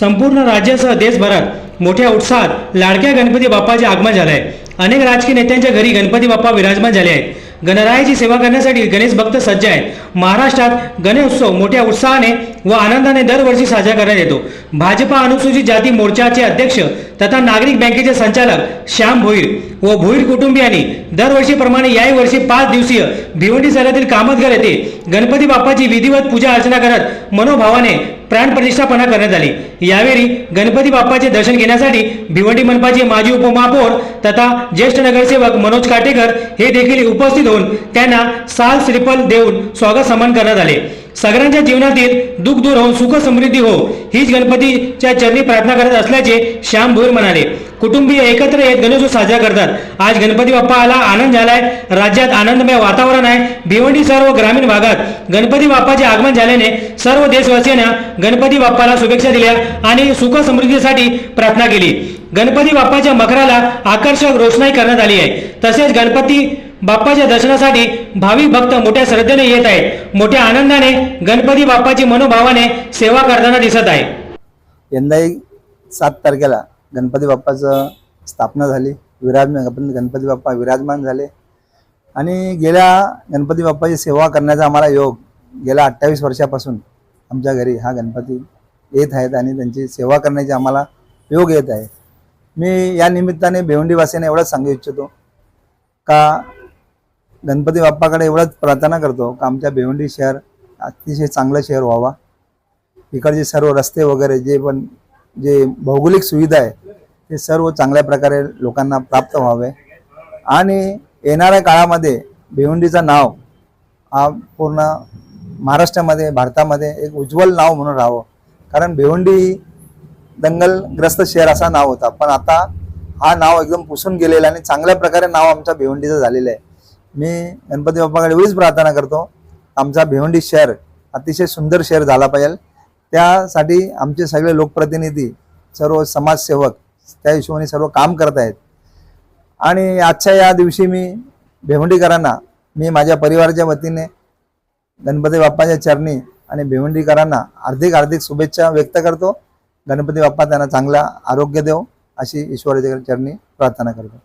संपूर्ण राज्यासह देशभरात मोठ्या उत्साहात लाडक्या गणपती बाप्पाचे आगमन झाले आहे अनेक राजकीय नेत्यांच्या घरी गणपती बाप्पा विराजमान झाले आहेत. गणरायाची सेवा करण्यासाठी गणेश भक्त सज्ज आहेत. महाराष्ट्रात गणेशोत्सव मोठ्या उत्साहाने व आनंदाने दरवर्षी साजरा करण्यात येतो. भाजपा अनुसूचित जाती मोर्चाचे अध्यक्ष तथा नागरिक बँकेचे संचालक श्याम भोईर व भोईर कुटुंबियांनी दरवर्षीप्रमाणे याही वर्षी पाच दिवसीय भिवंडी शहरातील कामतगर येथे गणपती बाप्पाची विधिवत पूजा अर्चना करत मनोभावाने प्राण प्रतिष्ठापना करण्यात आली. यावेळी गणपती बाप्पाचे दर्शन घेण्यासाठी भिवंडी मनपाचे माजी उपमहापौर तथा ज्येष्ठ नगरसेवक मनोज काटेकर हे देखील उपस्थित होऊन त्यांना साल श्रीफल देऊन स्वागत सन्मान करण्यात आले. सगळ्यांच्या जीवनातील दुःख दूर होऊन सुख समृद्धी हो हीच गणपतीच्या चरणी प्रार्थना करत असल्याचे श्याम भोईर म्हणाले. कुटुंबीय एकत्र येत गणेशोत्सव साजरा करतात. आज गणपती बाप्पाला आनंद झालाय. राज्यात आनंदमय वातावरण आहे. भिवंडी सर्व ग्रामीण भागात गणपती बाप्पाचे आगमन झाल्याने सर्व देशवासियांना गणपती बाप्पाला शुभेच्छा दिल्या आणि सुख समृद्धीसाठी प्रार्थना केली. गणपती बाप्पाच्या मकराला आकर्षक रोषणाई करण्यात आली आहे. तसेच गणपती बाप्पाच्या दर्शनासाठी भाविक भक्त मोठ्या श्रद्धेने येत आहेत. मोठ्या आनंदाने गणपती बाप्पाची मनोभावाने सेवा करताना दिसत आहे. यंदाही सात तारखेला गणपती बाप्पाचं स्थापना झाली. विराजमान गणपती गणपती बाप्पा विराजमान झाले. आणि गेल्या गणपती बाप्पाची सेवा करण्याचा आम्हाला योग गेल्या अठ्ठावीस वर्षापासून आमच्या घरी हा गणपती येत आहेत आणि त्यांची सेवा करण्याची आम्हाला योग येत आहे. मी या निमित्ताने भिवंडीवासियांना एवढंच सांगू इच्छितो का गणपती बाप्पाकडे एवढंच प्रार्थना करतो का आमच्या भिवंडी शहर अतिशय चांगलं शहर व्हावा. इकडचे सर्व रस्ते वगैरे जे पण जे भौगोलिक सुविधा आहे ते सर्व चांगल्या प्रकारे लोकांना प्राप्त व्हावे. आणि येणाऱ्या काळामध्ये भिवंडीचं नाव हा पूर्ण महाराष्ट्रामध्ये भारतामध्ये एक उज्ज्वल नाव म्हणून राहावं. कारण भिवंडी दंगलग्रस्त शहर असा नाव होता. पण आता हा नाव एकदम पुसून गेलेलं आहे आणि चांगल्या प्रकारे नाव आमच्या भिवंडीचं झालेलं आहे. मी गणपती बाप्पाकडे एवढीच प्रार्थना करतो आमचा भिवंडी शहर अतिशय सुंदर शहर झाला पाहिजे. त्यासाठी आमचे सगळे लोकप्रतिनिधी सर्व समाजसेवक त्या हिशोबाने सर्व काम करत आहेत. आणि आजच्या या दिवशी मी भेवंडीकरांना मी माझ्या परिवाराच्या वतीने गणपती बाप्पाच्या चरणी आणि भिवंडीकरांना हार्दिक हार्दिक शुभेच्छा व्यक्त करतो. गणपती बाप्पा त्यांना चांगला आरोग्य देव अशी ईश्वराच्या चरणी प्रार्थना करतो.